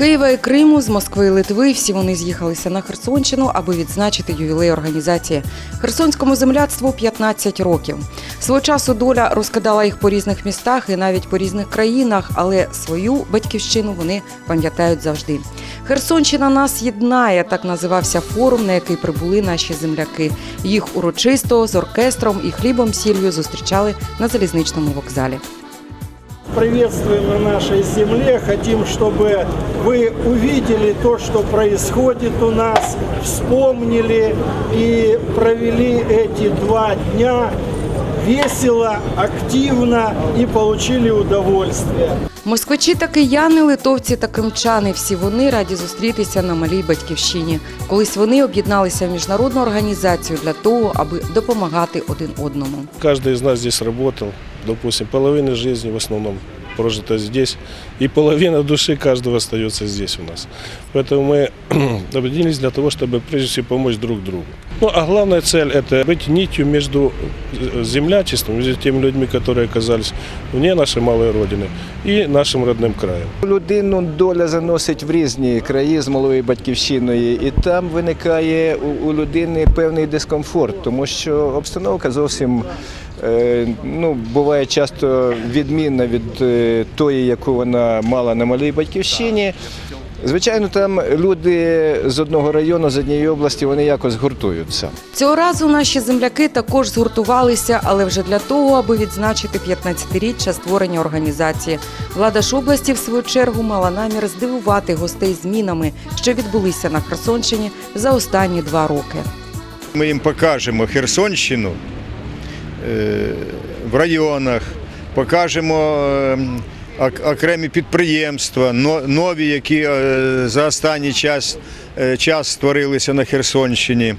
Києва і Криму, з Москви і Литви всі вони з'їхалися на Херсонщину, аби відзначити ювілей організації. Херсонському земляцтву 15 років. Свого часу доля розкидала їх по різних містах і навіть по різних країнах, але свою батьківщину вони пам'ятають завжди. Херсонщина нас єднає, так називався форум, на який прибули наші земляки. Їх урочисто з оркестром і хлібом сіллю зустрічали на залізничному вокзалі. Приветствуем на нашей земле. Хотим, чтобы вы увидели то, что происходит у нас, вспомнили и провели эти два дня весело, активно и получили удовольствие. Москвичі та кияни, литовці та кримчани. Всі вони раді зустрітися на малій батьківщині. Колись вони об'єдналися в міжнародну організацію для того, аби допомагати один одному. Каждый из нас здесь работал, допустим, половина жизни в основном прожита здесь, и половина души каждого остается здесь у нас. Поэтому мы объединились для того, чтобы прежде всего помочь друг другу. Ну, а главная цель – это быть нитью между э, землячеством, между теми людьми, которые оказались вне нашей малой родины, и нашим родным краем. Людину доля заносить в різні краї з малою батьківщиною, і там виникає у, у людини певний дискомфорт, тому що обстановка зовсім е, ну, буває часто відмінна від е, тої, яку вона мала на малій батьківщині. Звичайно, там люди з одного району, з однієї області, вони якось гуртуються. Цього разу наші земляки також згуртувалися, але вже для того, аби відзначити 15-річчя створення організації. Влада ж області, в свою чергу, мала намір здивувати гостей змінами, що відбулися на Херсонщині за останні два роки. Ми їм покажемо Херсонщину е, в районах, покажемо е, окремі підприємства, нові, які е, за останній час, е, час створилися на Херсонщині.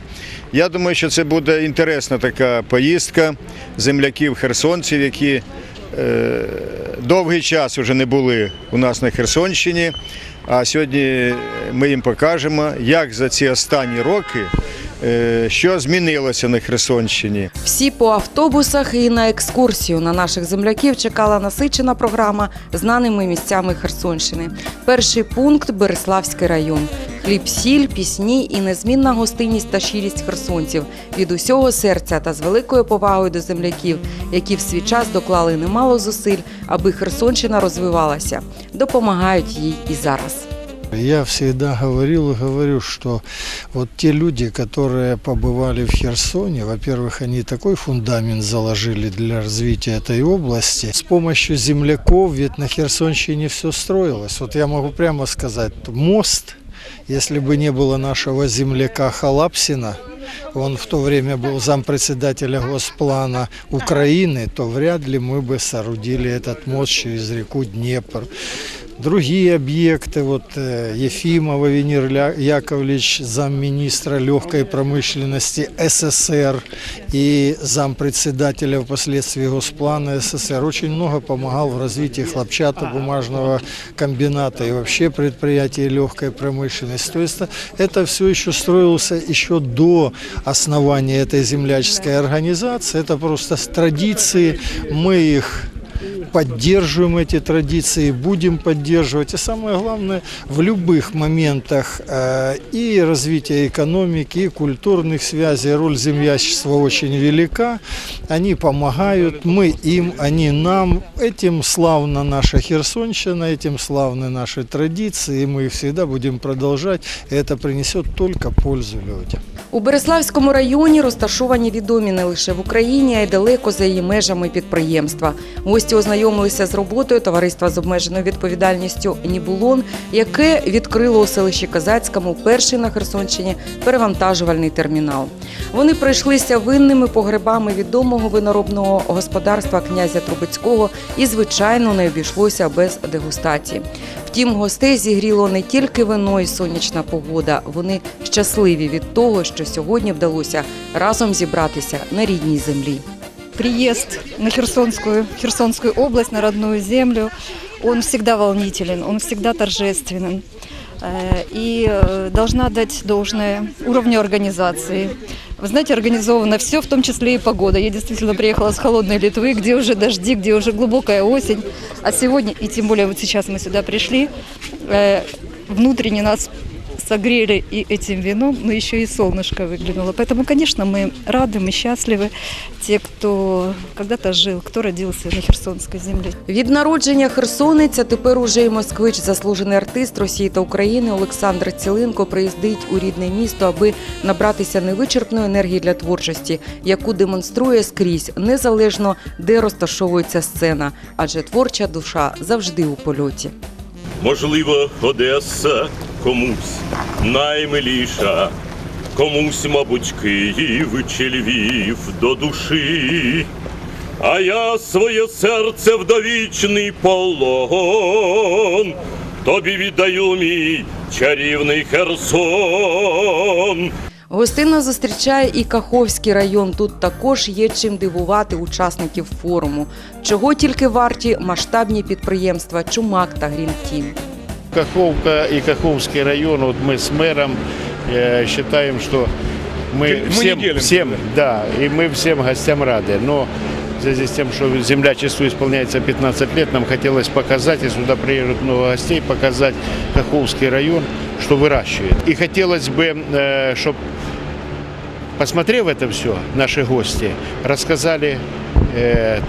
Я думаю, що це буде інтересна така поїздка земляків херсонців, які довгий час вже не були у нас на Херсонщині. А сьогодні ми їм покажемо, як за ці останні роки що змінилося на Херсонщині. Всі по автобусах і на екскурсію на наших земляків чекала насичена програма знаними місцями Херсонщини. Перший пункт Береславський район. Хліб, сіль, пісні і незмінна гостинність та щирість херсонців від усього серця та з великою повагою до земляків, які в свій час доклали немало зусиль, аби Херсонщина розвивалася. Допомагають їй і зараз. Я всегда говорил и говорю, что вот те люди, которые побывали в Херсоне, во-первых, они такой фундамент заложили для развития этой области. С помощью земляков ведь на Херсонщине все строилось. Вот я могу прямо сказать, мост, если бы не было нашего земляка Халапсина, он в то время был зампредседателя Госплана Украины, то вряд ли мы бы соорудили этот мост через реку Днепр. Другие объекты, вот э, Ефимов Венер Ля- Яковлевич, замминистра легкой промышленности СССР и зампредседателя впоследствии Госплана СССР, очень много помогал в развитии хлопчатобумажного комбината и вообще предприятий легкой промышленности. То есть это все еще строилось еще до основания этой земляческой организации. Это просто с традиции, мы их поддерживаем эти традиции, будем поддерживать. И самое главное, в любых моментах э, и развития экономики, и культурных связей роль землячества очень велика. Они помогают, мы им, они нам. Этим славна наша Херсонщина, этим славны наши традиции, и мы их всегда будем продолжать. И это принесет только пользу людям. У Береславському районі розташовані відомі не лише в Україні, а й далеко за її межами підприємства. Гості ознайомилися з роботою товариства з обмеженою відповідальністю Нібулон, яке відкрило у селищі Казацькому перший на Херсонщині перевантажувальний термінал. Вони пройшлися винними погребами відомого виноробного господарства князя Трубецького і, звичайно, не обійшлося без дегустації. Втім, гостей зігріло не тільки вино і сонячна погода. Вони щасливі від того, що сьогодні вдалося разом зібратися на рідній землі приезд на Херсонскую, Херсонскую область, на родную землю, он всегда волнителен, он всегда торжественен. Э, И э, должна дать должное уровню организации. Вы знаете, организовано все, в том числе и погода. Я действительно приехала с холодной Литвы, где уже дожди, где уже глубокая осень. А сегодня, и тем более вот сейчас мы сюда пришли, э, внутренне нас согрели и этим вином, но еще и солнышко выглянуло. Поэтому, конечно, мы рады, мы счастливы, те, кто когда-то жил, кто родился на Херсонской земле. Від народження херсонець, а тепер уже й москвич, заслужений артист Росії та України Олександр Ціленко приїздить у рідне місто, аби набратися невичерпної енергії для творчості, яку демонструє скрізь, незалежно де розташовується сцена, адже творча душа завжди у польоті. Можливо, Одеса комусь наймиліша, комусь, мабуть, Київ чи Львів до душі. А я своє серце в довічний полон, тобі віддаю мій чарівний Херсон. Гостинно зустрічає і Каховський район. Тут також є чим дивувати учасників форуму. Чого тільки варті масштабні підприємства Чумак та Грінтім. Каховка и Каховский район, вот мы с мэром э, считаем, что мы, Мы не всем, делим всем, себя. да, и мы всем гостям рады. Но в связи с тем, что землячеству исполняется 15 лет, нам хотелось показать, и сюда приедут много гостей, показать Каховский район, что выращивает. И хотелось бы, чтобы, посмотрев это все, наши гости рассказали э,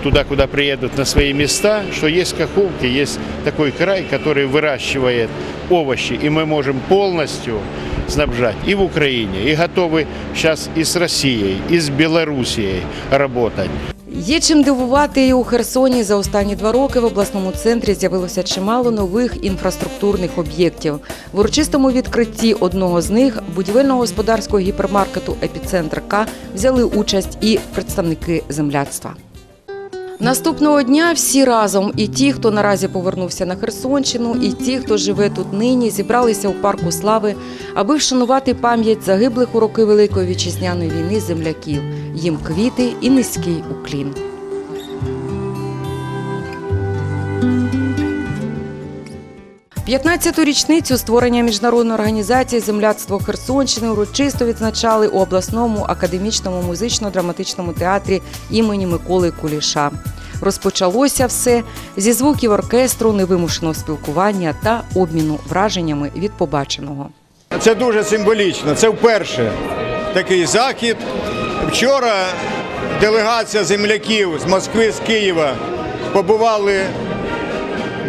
туда, куда приедут на свои места, что есть Каховки, есть такой край, который выращивает овощи, и мы можем полностью снабжать и в Украине, и готовы сейчас и с Россией, и с Белоруссией работать. Є чим дивувати і у Херсоні. За останні два роки в обласному центрі з'явилося чимало нових інфраструктурних об'єктів. В урочистому відкритті одного з них будівельно-господарського гіпермаркету Епіцентр К взяли участь і представники земляцтва. Наступного дня всі разом, і ті, хто наразі повернувся на Херсонщину, і ті, хто живе тут нині, зібралися у парку слави, аби вшанувати пам'ять загиблих у роки Великої вітчизняної війни земляків. Їм квіти і низький уклін. П'ятнадцяту річницю створення міжнародної організації Земляцтво Херсонщини урочисто відзначали у обласному академічному музично-драматичному театрі імені Миколи Куліша. Розпочалося все зі звуків оркестру, невимушеного спілкування та обміну враженнями від побаченого. Це дуже символічно. Це вперше такий захід. Вчора делегація земляків з Москви, з Києва побували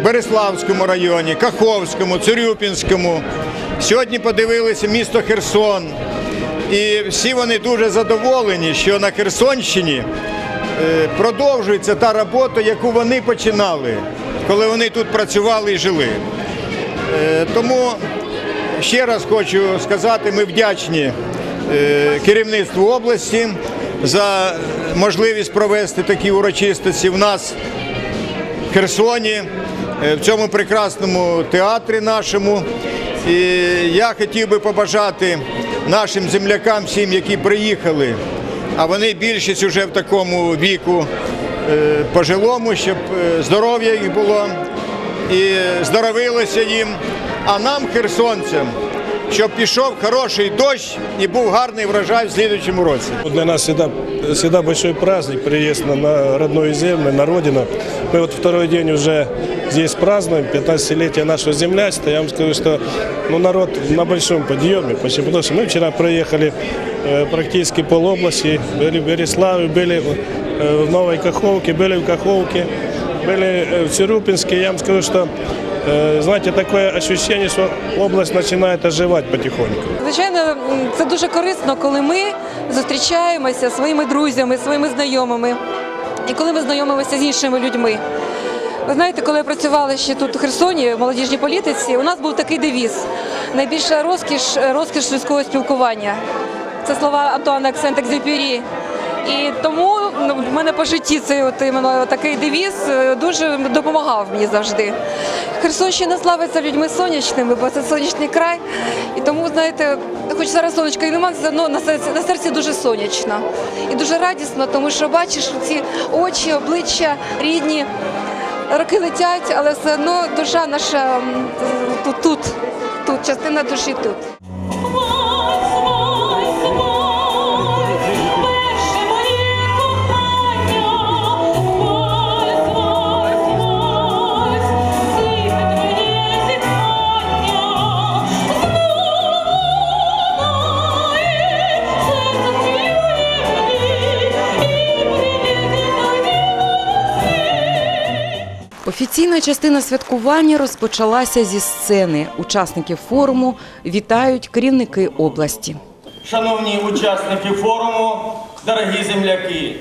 Береславському районі, Каховському, Цирюпінському. Сьогодні подивилися місто Херсон. І всі вони дуже задоволені, що на Херсонщині е, продовжується та робота, яку вони починали, коли вони тут працювали і жили. Е, Тому ще раз хочу сказати, ми вдячні е, керівництву області за можливість провести такі урочистості в нас в Херсоні, в цьому прекрасному театрі нашому. І я хотів би побажати нашим землякам, всім, які приїхали, а вони більшість вже в такому віку е, пожилому, щоб е, здоров'я їх було і здоровилося їм. А нам, херсонцям, щоб пішов хороший дощ і був гарний врожай в слідуючому році. Для нас всегда, всегда большой праздник, приезд на, на родную землю, на родину. Мы вот второй день уже здесь празднуем, 15-летие нашего земляцтва. Я вам скажу, что ну, народ на большом подъеме. Почему? Потому что мы вчера проехали э, практически полобласти, были в Береславе, были э, в Новой Каховке, были в Каховке, были э, в Цирюпинске. Я вам скажу, что э, знаете, такое ощущение, что область начинает оживать потихоньку. Звичайно, м, це дуже корисно, коли ми зустрічаємося зі своїми друзями, своїми знайомими, і коли ми знайомимося з іншими людьми. Ви знаєте, коли я працювала ще тут у Херсоні в молодіжній політиці, у нас був такий девіз найбільша розкіш розкіш людського спілкування. Це слова Антуана Ксентек-Зюпюрі. І тому ну, в мене по житті цей от іменно такий девіз е, дуже допомагав мені завжди. Херсонщина славиться людьми сонячними, бо це сонячний край. І тому, знаєте, хоч зараз сонечка і немає, все одно на серці, на серці дуже сонячно. І дуже радісно, тому що бачиш ці очі, обличчя рідні. Роки летять, але все одно душа наша тут, тут, тут, частина душі тут. Офіційна частина святкування розпочалася зі сцени. Учасників форуму вітають керівники області. Шановні учасники форуму, дорогі земляки,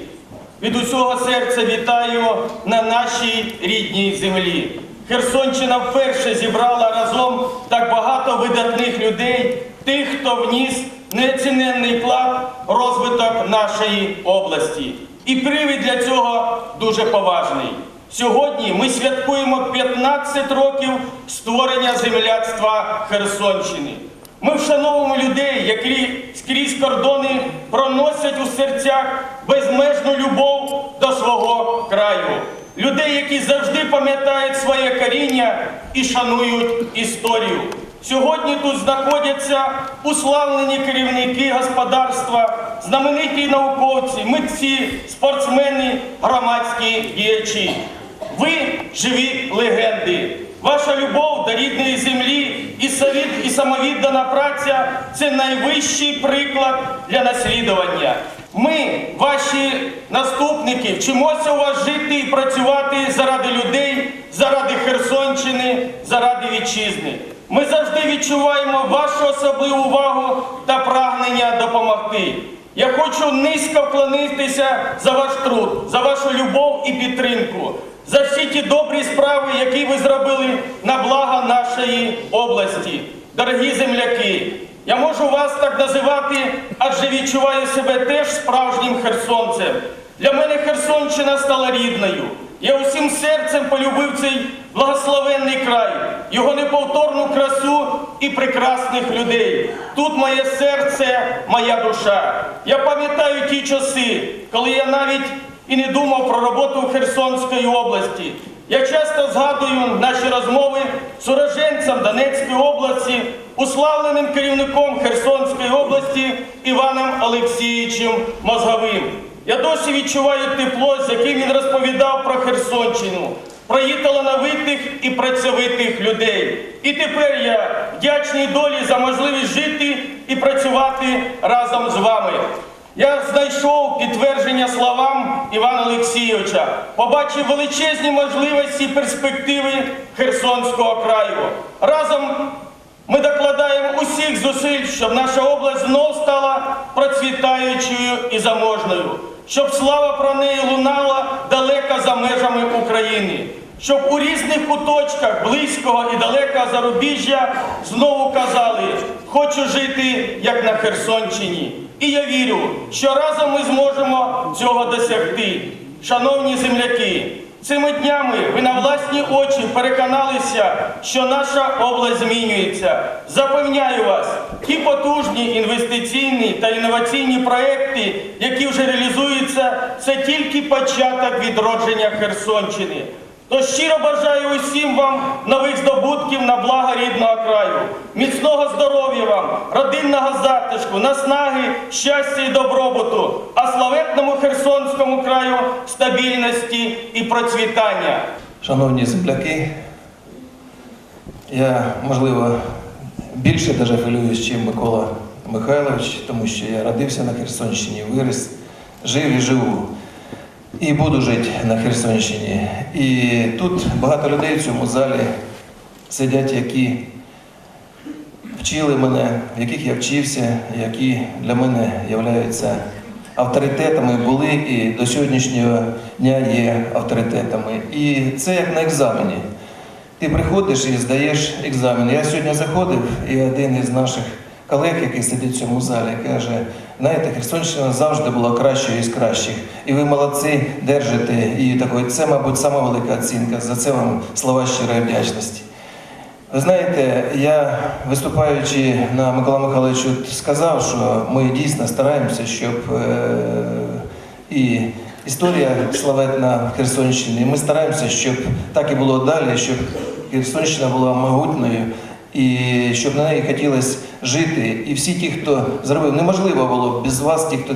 від усього серця вітаю на нашій рідній землі. Херсонщина вперше зібрала разом так багато видатних людей, тих, хто вніс неоціненний вклад розвиток нашої області. І привід для цього дуже поважний. Сьогодні ми святкуємо 15 років створення земляцтва Херсонщини. Ми вшановуємо людей, які скрізь кордони проносять у серцях безмежну любов до свого краю. Людей, які завжди пам'ятають своє коріння і шанують історію. Сьогодні тут знаходяться уславлені керівники господарства, знамениті науковці, митці, спортсмени, громадські діячі. Ви живі легенди. Ваша любов до рідної землі і самовіддана праця це найвищий приклад для наслідування. Ми, ваші наступники, вчимося у вас жити і працювати заради людей, заради Херсонщини, заради вітчизни. Ми завжди відчуваємо вашу особливу увагу та прагнення допомогти. Я хочу низько вклонитися за ваш труд, за вашу любов і підтримку, за всі ті добрі справи, які ви зробили на благо нашої області. Дорогі земляки, я можу вас так називати, адже відчуваю себе теж справжнім херсонцем. Для мене Херсонщина стала рідною. Я усім серцем полюбив цей благословенний край, його неповторну красу і прекрасних людей. Тут моє серце, моя душа. Я пам'ятаю ті часи, коли я навіть і не думав про роботу Херсонської області. Я часто згадую наші розмови з уроженцем Донецької області, уславленим керівником Херсонської області Іваном Олексійовичем Мозговим. Я досі відчуваю тепло, з яким він розповідав про Херсонщину, про її талановитих і працьовитих людей. І тепер я вдячний долі за можливість жити і працювати разом з вами. Я знайшов підтвердження словам Івана Олексійовича, побачив величезні можливості і перспективи Херсонського краю. Разом ми докладаємо усіх зусиль, щоб наша область знов стала процвітаючою і заможною, щоб слава про неї лунала далеко за межами України, щоб у різних куточках близького і далекого зарубіжжя знову казали, хочу жити як на Херсонщині. І я вірю, що разом ми зможемо цього досягти. Шановні земляки, цими днями ви на власні очі переконалися, що наша область змінюється. Запевняю вас, ті потужні інвестиційні та інноваційні проекти, які вже реалізуються, це тільки початок відродження Херсонщини. Тож щиро бажаю усім вам нових здобутків на благо рідного краю, міцного здоров'я вам, родинного затишку, наснаги, щастя і добробуту, а славетному Херсонському краю стабільності і процвітання. Шановні земляки, я, можливо, більше даже хвилююсь, ніж Микола Михайлович, тому що я родився на Херсонщині, виріс, жив і живу. І буду жити на Херсонщині. І тут багато людей в цьому залі сидять, які вчили мене, в яких я вчився, які для мене являються авторитетами, були і до сьогоднішнього дня є авторитетами. І це як на екзамені. Ти приходиш і здаєш екзамен. Я сьогодні заходив, і один із наших колег, який сидить в цьому залі, каже: знаєте, Херсонщина завжди була кращою із кращих. І ви молодці, держите її такою. Це, мабуть, сама велика оцінка. За це вам слова щирої вдячності. Ви знаєте, я виступаючи на Микола Михайловичу, сказав, що ми дійсно стараємося, щоб е, і історія славетна в Херсонщині. Ми стараємося, щоб так і було далі, щоб Херсонщина була могутньою і щоб на неї хотілося жити. І всі ті, хто зробив, неможливо було б без вас, ті, хто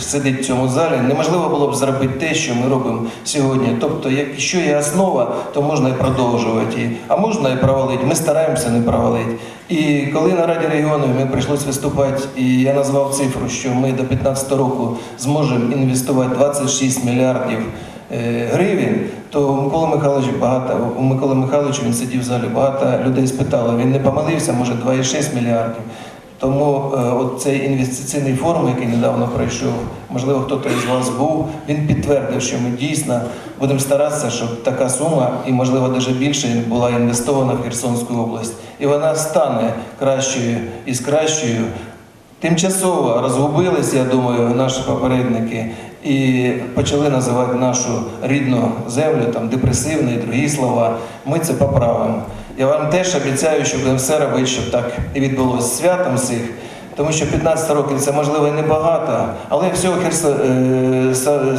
сидить в цьому залі, неможливо було б зробити те, що ми робимо сьогодні. Тобто, якщо є основа, то можна і продовжувати. А можна і провалити. Ми стараємося не провалити. І коли на Раді регіонів ми прийшлось виступати, і я назвав цифру, що ми до 15 року зможемо інвестувати 26 мільярдів гривень, то у Миколи Михайловича багато, у Миколи Михайловича він сидів в залі, багато людей спитали, він не помилився, може 2,6 мільярдів. Тому е, от цей інвестиційний форум, який недавно пройшов, можливо, хтось із вас був, він підтвердив, що ми дійсно будемо старатися, щоб така сума, і можливо навіть більше, була інвестована в Херсонську область. І вона стане кращою і з кращою. Тимчасово розгубились, я думаю, наші попередники і почали називати нашу рідну землю там депресивно і другі слова. Ми це поправимо. Я вам теж обіцяю, що будемо все робити, щоб так і відбулося святом всіх. Тому що 15 років це можливо і небагато, але всього Херсо... е,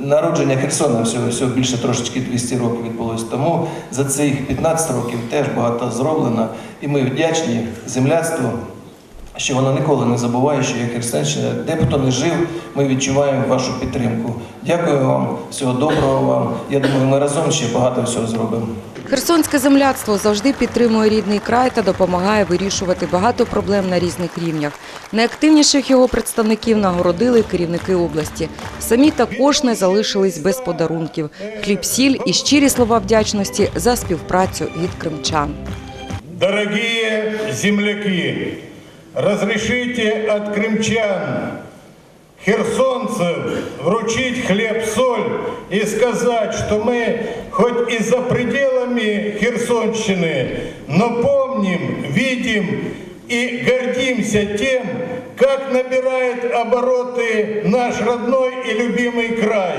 народження Херсона всього, всього більше трошечки 200 років відбулося. Тому за цих 15 років теж багато зроблено. І ми вдячні земляцтву, що вона ніколи не забуває, що є Херсонщина. Де б хто не жив, ми відчуваємо вашу підтримку. Дякую вам, всього доброго вам. Я думаю, ми разом ще багато всього зробимо. Херсонське земляцтво завжди підтримує рідний край та допомагає вирішувати багато проблем на різних рівнях. Найактивніших його представників нагородили керівники області. Самі також не залишились без подарунків. Хліб, сіль і щирі слова вдячності за співпрацю від кримчан. Дорогие земляки, разрешите от крымчан, херсонцев, вручить хлеб-соль и сказать, что мы хоть и за пределами Херсонщины, но помним, видим и гордимся тем, как набирает обороты наш родной и любимый край.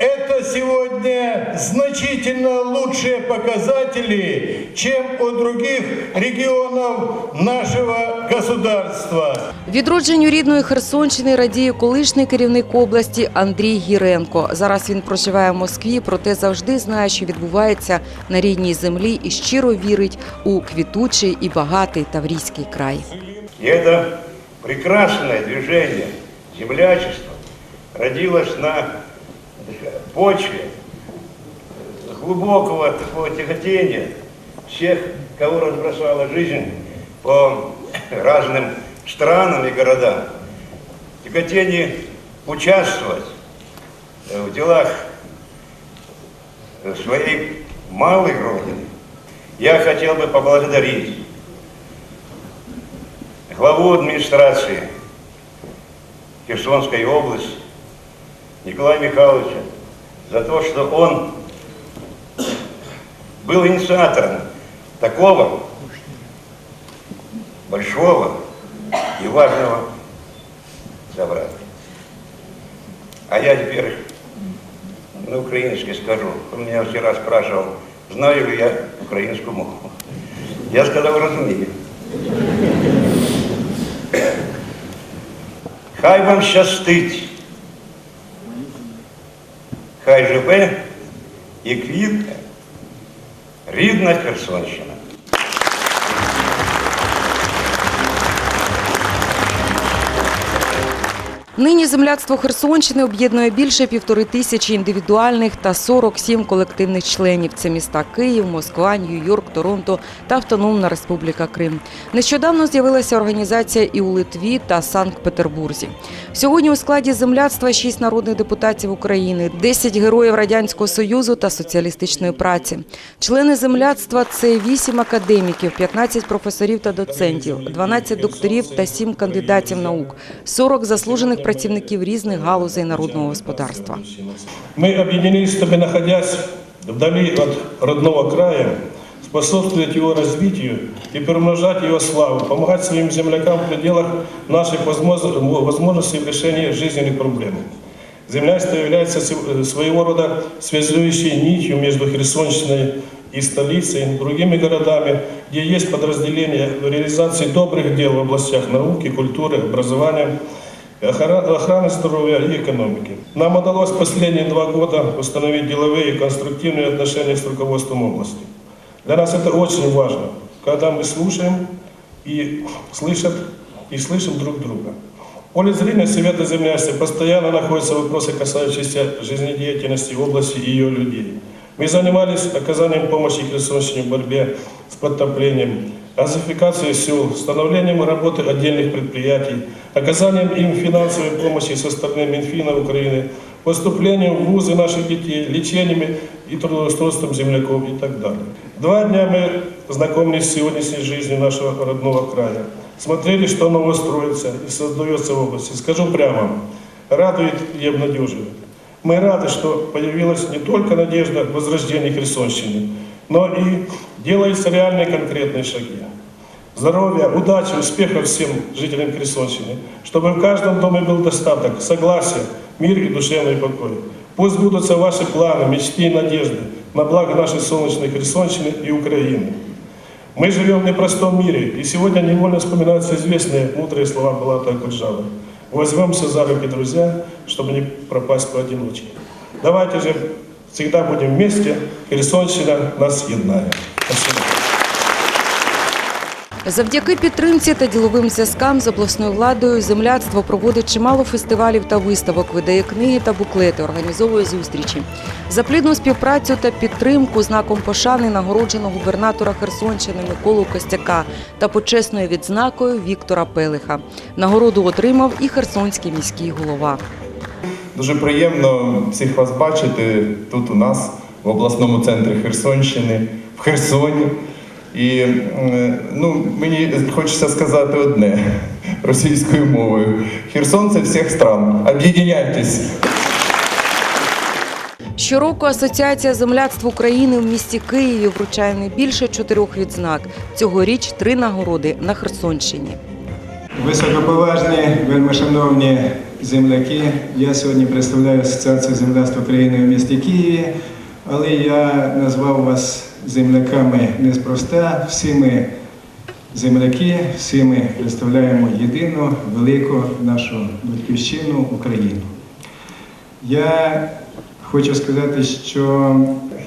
Это сегодня значительно лучшие показатели, чем у других регионов нашего государства. Відродженню рідної Херсонщини радіє колишній керівник області Андрій Гіренко. Зараз він проживає в Москві, проте завжди знає, що відбувається на рідній землі і щиро вірить у квітучий і багатий Таврійський край. И это прекрасное движение землячества родилось на почве глубокого такого тяготения всех, кого разбросала жизнь по разным странам и городам. Тяготение участвовать э, в делах э, своей малой Родины. Я хотел бы поблагодарить главу администрации Херсонской области Николая Михайловича за то, что он был инициатором такого большого и важного собрания. А я теперь на украинский скажу. Он меня вчера спрашивал, знаю ли я украинскую мову. Я сказал, разумею. Хай вам щастить. Хай живе і квітне рідна Херсонщина. Нині земляцтво Херсонщини об'єднує більше півтори тисячі індивідуальних та 47 колективних членів. Це міста Київ, Москва, Нью-Йорк, Торонто та Автономна Республіка Крим. Нещодавно з'явилася організація і у Литві та Санкт-Петербурзі. Сьогодні у складі земляцтва 6 народних депутатів України, 10 героїв Радянського Союзу та соціалістичної праці. Члени земляцтва це 8 академіків, 15 професорів та доцентів, 12 докторів та 7 кандидатів наук, 40 заслужених працівників різних галузей народного господарства. Мы объединились, чтобы, находясь вдали от родного края, способствовать его развитию и приумножать его славу, помогать своим землякам в пределах наших возможно- возможностей в решении жизненных проблем. Земляйство является се- своего рода связующей нитью между Херсонщиной и столицей, другими городами, где есть подразделения в реализации добрых дел в областях науки, культуры, образования, охра- охраны здоровья и экономики. Нам удалось последние два года установить деловые и конструктивные отношения с руководством области. Для нас это очень важно, когда мы слушаем и слышат, и слышим друг друга. В поле зрения Совета земляшки постоянно находятся вопросы, касающиеся жизнедеятельности области и ее людей. Мы занимались оказанием помощи Херсонщине в борьбе с подтоплением, газификацией сел, становлением работы отдельных предприятий, оказанием им финансовой помощи со стороны Минфина Украины по поступлением в вузы наших детей, лечением и трудоустройством земляков и так далее. Два дня мы знакомились с сегодняшней жизнью нашего родного края. Смотрели, что нового строится и создается в области. Скажу прямо, радует и обнадеживает. Мы рады, что появилась не только надежда возрождения Херсонщины, но и делаются реальные конкретные шаги. Здоровья, удачи, успехов всем жителям Херсонщины, чтобы в каждом доме был достаток, согласие, мир и душевный покой. Пусть будутся ваши планы, мечты и надежды на благо нашей солнечной Херсонщины и Украины. Мы живем в непростом мире, и сегодня невольно вспоминаются известные мудрые слова Балата Акуджава. Возьмемся за руки, друзья, чтобы не пропасть поодиночке. Давайте же всегда будем вместе, Херсонщина нас єднає. Спасибо. Завдяки підтримці та діловим зв'язкам з обласною владою земляцтво проводить чимало фестивалів та виставок, видає книги та буклети, організовує зустрічі. За плідну співпрацю та підтримку знаком пошани нагороджено губернатора Херсонщини Миколу Костяка та почесною відзнакою Віктора Пелиха. Нагороду отримав і херсонський міський голова. Дуже приємно всіх вас бачити тут у нас, в обласному центрі Херсонщини, в Херсоні. І ну, мені хочеться сказати одне російською мовою. Херсон це всіх стран. Об'єдняйтесь! Щороку Асоціація земляцтв України в місті Києві вручає не більше чотирьох відзнак. Цьогоріч три нагороди на Херсонщині. Високоповажні, вельмишановні земляки. Я сьогодні представляю Асоціацію земляцтв України в місті Києві, але я назвав вас земляками неспроста. Всі ми земляки, всі ми представляємо єдину велику нашу батьківщину Україну. Я хочу сказати, що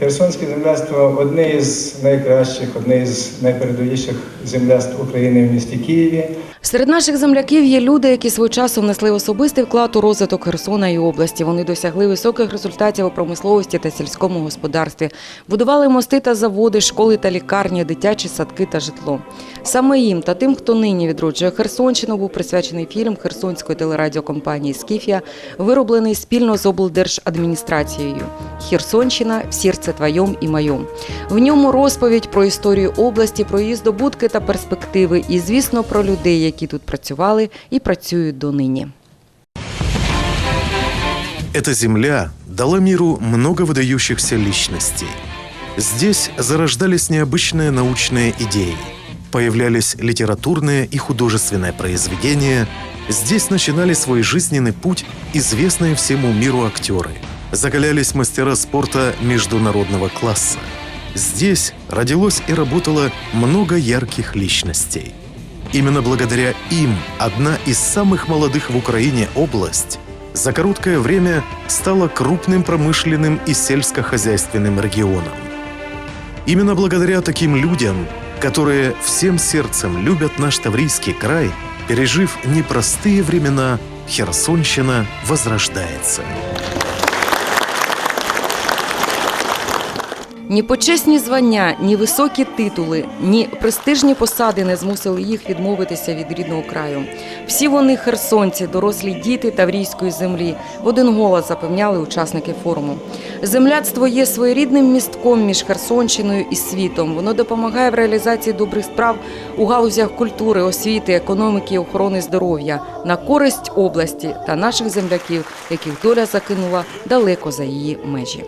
Херсонське земляцтво одне із найкращих, одне із найпередовіших земляцтв України в місті Києві. Серед наших земляків є люди, які свого часу внесли особистий вклад у розвиток Херсона і області. Вони досягли високих результатів у промисловості та сільському господарстві, будували мости та заводи, школи та лікарні, дитячі садки та житло. Саме їм та тим, хто нині відроджує Херсонщину, був присвячений фільм Херсонської телерадіокомпанії Скіфія, вироблений спільно з облдержадміністрацією. Херсонщина в серце твоєм і моєм. В ньому розповідь про історію області, про її здобутки та перспективи, і, звісно, про людей, які тут працювали і працюють донині. Эта земля дала миру много выдающихся личностей. Здесь зарождались необычные научные идеи, появлялись литературные и художественные произведения, здесь начинали свой жизненный путь известные всему миру актеры, закалялись мастера спорта международного класса. Здесь родилось и работало много ярких личностей. Именно благодаря им одна из самых молодых в Украине область за короткое время стала крупным промышленным и сельскохозяйственным регионом. Именно благодаря таким людям, которые всем сердцем любят наш Таврийский край, пережив непростые времена, Херсонщина возрождается. Ні почесні звання, ні високі титули, ні престижні посади не змусили їх відмовитися від рідного краю. Всі вони херсонці, дорослі діти Таврійської землі, в один голос запевняли учасники форуму. Земляцтво є своєрідним містком між Херсонщиною і світом. Воно допомагає в реалізації добрих справ у галузях культури, освіти, економіки, охорони здоров'я на користь області та наших земляків, яких доля закинула далеко за її межі.